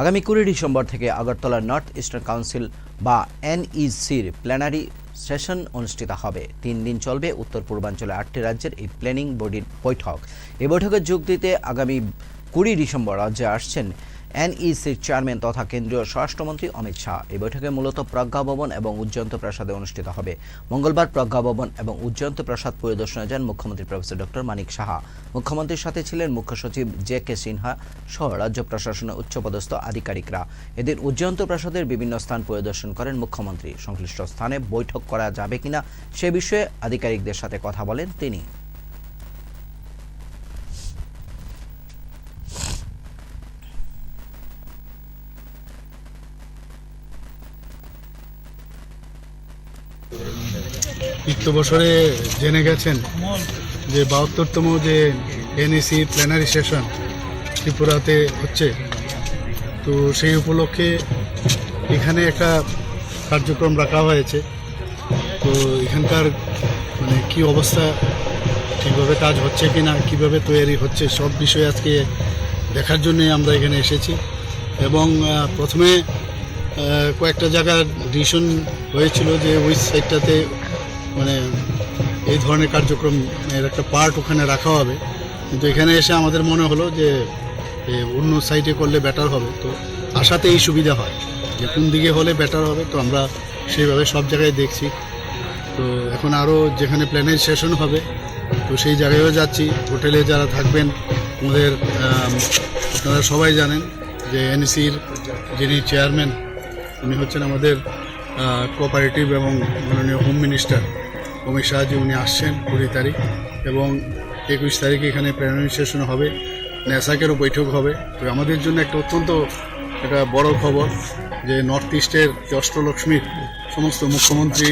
আগামী কুড়ি ডিসেম্বর থেকে আগরতলা নর্থ ইস্টার্ন কাউন্সিল বা এনইসির প্ল্যানারি সেশন অনুষ্ঠিত হবে। তিন দিন চলবে উত্তর পূর্বাঞ্চলে আটটি রাজ্যের এই প্ল্যানিং বডির বৈঠক। এই বৈঠকে যোগ দিতে আগামী কুড়ি ডিসেম্বর রাজ্যে আসছেন এনইসির চেয়ারম্যান তথা কেন্দ্রীয় স্বরাষ্ট্রমন্ত্রী অমিত শাহ। এই বৈঠকে মূলত প্রজ্ঞা ভবন এবং উজ্জয়ন্ত প্রাসাদে অনুষ্ঠিত হবে। মঙ্গলবার প্রজ্ঞা ভবন এবং উজ্জয়ন্ত প্রাসাদ পরিদর্শনে যান মুখ্যমন্ত্রী প্রফেসর ডক্টর মানিক সাহা। মুখ্যমন্ত্রীর সাথে ছিলেন মুখ্য সচিব জে কে সিনহা সহ রাজ্য প্রশাসনের উচ্চপদস্থ আধিকারিকরা। এদিন উজ্জয়ন্ত প্রাসাদের বিভিন্ন স্থান পরিদর্শন করেন মুখ্যমন্ত্রী। সংশ্লিষ্ট স্থানে বৈঠক করা যাবে কিনা সে বিষয়ে আধিকারিকদের সাথে কথা বলেন তিনি। বিত্ত বছরে জেনে গেছেন যে বাহাত্তরতম যে এনএসি প্ল্যানারি সেশন ত্রিপুরাতে হচ্ছে, তো সেই উপলক্ষে এখানে একটা কার্যক্রম রাখা হয়েছে। তো এখানকার মানে কি অবস্থা ঠিকভাবে কাজ হচ্ছে কি না কীভাবে তৈরি হচ্ছে, সব বিষয়ে আজকে দেখার জন্যে আমরা এখানে এসেছি। এবং প্রথমে কয়েকটা জায়গার ডিসিশন হয়েছিল যে ওই সাইডটাতে মানে এই ধরনের কার্যক্রম এর একটা পার্ট ওখানে রাখা হবে। কিন্তু এখানে এসে আমাদের মনে হলো যে অন্য সাইডে করলে বেটার হবে। তো আশাতে এই সুবিধা হয়। যে কোন দিকে হলে বেটার হবে তো আমরা সেইভাবে সব জায়গায় দেখছি। তো এখন আরও যেখানে প্ল্যানের সেশন হবে তো সেই জায়গায়ও যাচ্ছি। হোটেলে যারা থাকবেন আম, আপনারা সবাই জানেন যে এনসির যিনি চেয়ারম্যান উনি হচ্ছেন আমাদের কোঅপারেটিভ এবং মাননীয় হোম মিনিস্টার অমিত শাহজি উনি আসছেন কুড়ি তারিখ এবং একুশ তারিখে এখানে প্ল্যানারি সেশন হবে ন্যাসাকেরও বৈঠক হবে। তো আমাদের জন্য একটা অত্যন্ত একটা বড় খবর যে নর্থ ইস্টের অষ্টলক্ষ্মীর সমস্ত মুখ্যমন্ত্রী